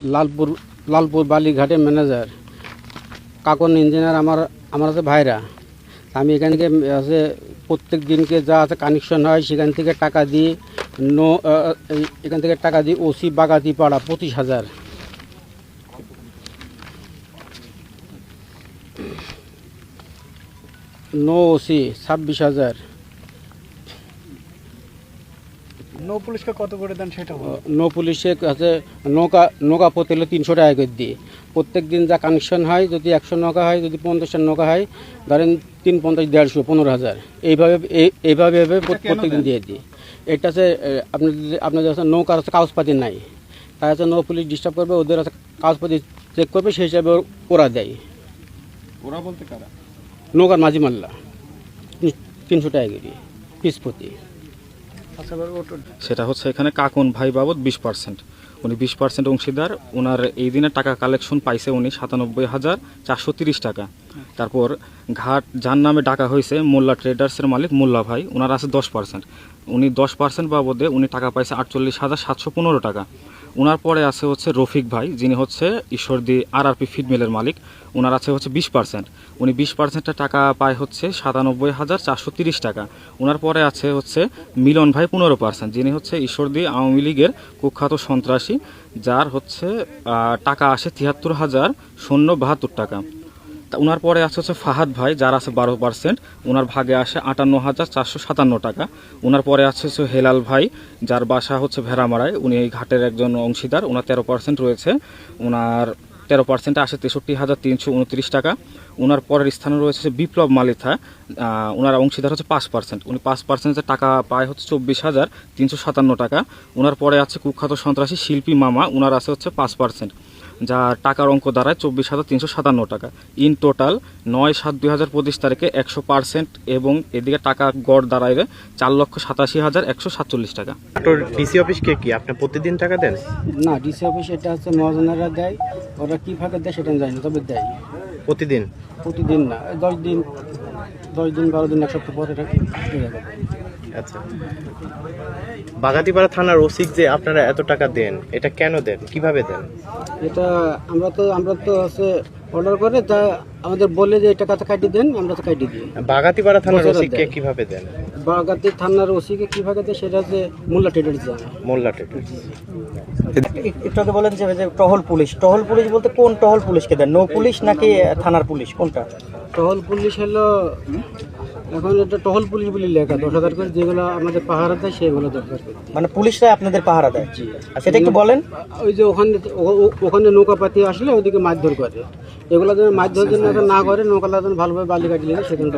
লালপুর লালপুর বালিঘাটে manager Kakon engineer আমার আমার আছে ভাইরা। আমি এখান থেকে, আছে, প্রত্যেক দিনকে যা আছে কানেকশন হয়, সেখান থেকে টাকা দিই, নো এখান থেকে টাকা দিই, ওসি বাগাতি পাড়া, পঁচিশ হাজার। নো ওসি, ছাব্বিশ হাজার। নৌ পুলিশকে কত করে দেন সেটা নৌ পুলিশে আছে নৌকা নৌকা প্রতি হলে তিনশো টাকা করে দিই প্রত্যেক দিন যা কানেকশন হয় যদি একশো নৌকা হয় যদি পঞ্চাশটা নৌকা হয় ধরেন তিন পঞ্চাশ দেড়শো পনেরো হাজার। এইভাবে এই- এইভাবে প্রত্যেক দিন দিয়ে দিই। এটা হচ্ছে আপনার আপনাদের হচ্ছে নৌকার হচ্ছে কাগজপাতি নাই তাই হচ্ছে নৌ পুলিশ ডিস্টার্ব করবে ওদের হচ্ছে কাগজপাতি চেক করবে সেই হিসাবে ওর- দেয়। ওরা বলতে কারা? নৌকার মাঝি মাল্লা। তিনশো টাকা করে পিস প্রতি। সেটা হচ্ছে এখানে কাকুন ভাই বাবদ বিশ পার্সেন্ট উনি বিশ পার্সেন্ট অংশীদার। ওনার এই দিনে টাকা কালেকশন পাইছে উনি সাতানব্বই হাজার চারশো তিরিশ টাকা। তারপর ঘাট, যার নামে ডাকা হয়েছে মোল্লা ট্রেডার্সের মালিক মোল্লা ভাই ওনার আছে দশ পার্সেন্ট উনি দশ পার্সেন্ট বাবদে উনি টাকা পাইছে আটচল্লিশ হাজার সাতশো পনেরো টাকা। ওনার পরে আছে হচ্ছে রফিক ভাই, যিনি হচ্ছে ঈশ্বরদী আর আর পি মিলের মালিক। ওনার আছে হচ্ছে বিশ পার্সেন্ট। উনি বিশ পার্সেন্টের টাকা পায় হচ্ছে সাতানব্বই হাজার চারশো তিরিশ টাকা। ওনার পরে আছে হচ্ছে মিলন ভাই পনেরো পার্সেন্ট, যিনি হচ্ছে ঈশ্বরদী আওয়ামী লীগের কুখ্যাত সন্ত্রাসী, যার হচ্ছে টাকা আসে তিয়াত্তর হাজার শূন্য বাহাত্তর টাকা। ওনার পরে আছে হচ্ছে ফাহাদ ভাই, যার আছে বারো পার্সেন্ট ওনার ভাগে আসে আটান্ন হাজার চারশো সাতান্ন টাকা। ওনার পরে আছে হচ্ছে হেলাল ভাই, যার বাসা হচ্ছে ভেড়ামারায়। উনি এই ঘাটের একজন অংশীদার ওনার তেরো পার্সেন্ট রয়েছে। ওনার তেরো পার্সেন্টে আসে তেষট্টি হাজার তিনশো উনত্রিশ টাকা। ওনার পরের স্থানে রয়েছে বিপ্লব মালিথা ওনার অংশীদার হচ্ছে পাঁচ পার্সেন্ট উনি পাঁচ পার্সেন্টের টাকা পায় হচ্ছে চব্বিশ হাজার তিনশো সাতান্ন টাকা। ওনার পরে আছে কুখ্যাত সন্ত্রাসী শিল্পী মামা ওনার আছে হচ্ছে পাঁচ পার্সেন্ট যার টাকার অঙ্ক দাঁড়ায় চব্বিশ হাজার তিনশো সাতান্ন টাকা। ইন টোটাল নয় সাত দুই হাজার পঁচিশ তারিখে একশো পার্সেন্ট এবং এদিকে টাকা গড় দাঁড়ায় চার লক্ষ সাতাশি হাজার একশো সাতচল্লিশ টাকা। ডিসি অফিসকে কি আপনি প্রতিদিন টাকা দেন? না ডিসি অফিস এটা হচ্ছে মহাজনেরা দেয়। ওরা কী ফাঁকে দেয় সেটা আমি জানি না তবে দেয়। প্রতিদিন? প্রতিদিন না দশ দিন দশ দিন বারো দিন এক সপ্তাহ পরে। আচ্ছা। বাগাতিপাড়া থানার ওসিক যে আপনারা এত টাকা দেন এটা কেন দেন? কীভাবে দেন? এটা আমরা তো আমরা তো হচ্ছে অর্ডার করে তা আমাদের বলে যে এটা কাছে কাটিয়ে দেন আমরা তো কাটিয়ে দিই। বাগাতিপাড়া থানার ওসিককে কীভাবে দেন? বাগাতি থানার ওসিকে কী ফাঁকে দেয় সেটা হচ্ছে মোল্লা ট্রেডার্স জানে। মোল্লা টেটার একটু বলেন যে যে টহল পুলিশ। টহল পুলিশ বলতে কোন টহল পুলিশকে দেন? নৌ পুলিশ নাকি থানার পুলিশ? কোনটা? টহল পুলিশ হলো এখন এটা টহল পুলিশ বলে লেখা দশ হাজার করে যেগুলো আমাদের পাহারা দেয় সেগুলো দরকার করে। মানে পুলিশরা আপনাদের পাহারা দেয়? আর সেটা একটু বলেন। ওই যে ওখানে ওখানে নৌকা পাতি আসলে ওদিকে মারধর করে। এগুলো যেন মারধর জন্য না করে নৌকা যেন ভালোভাবে বালি কাটিয়ে সেখানে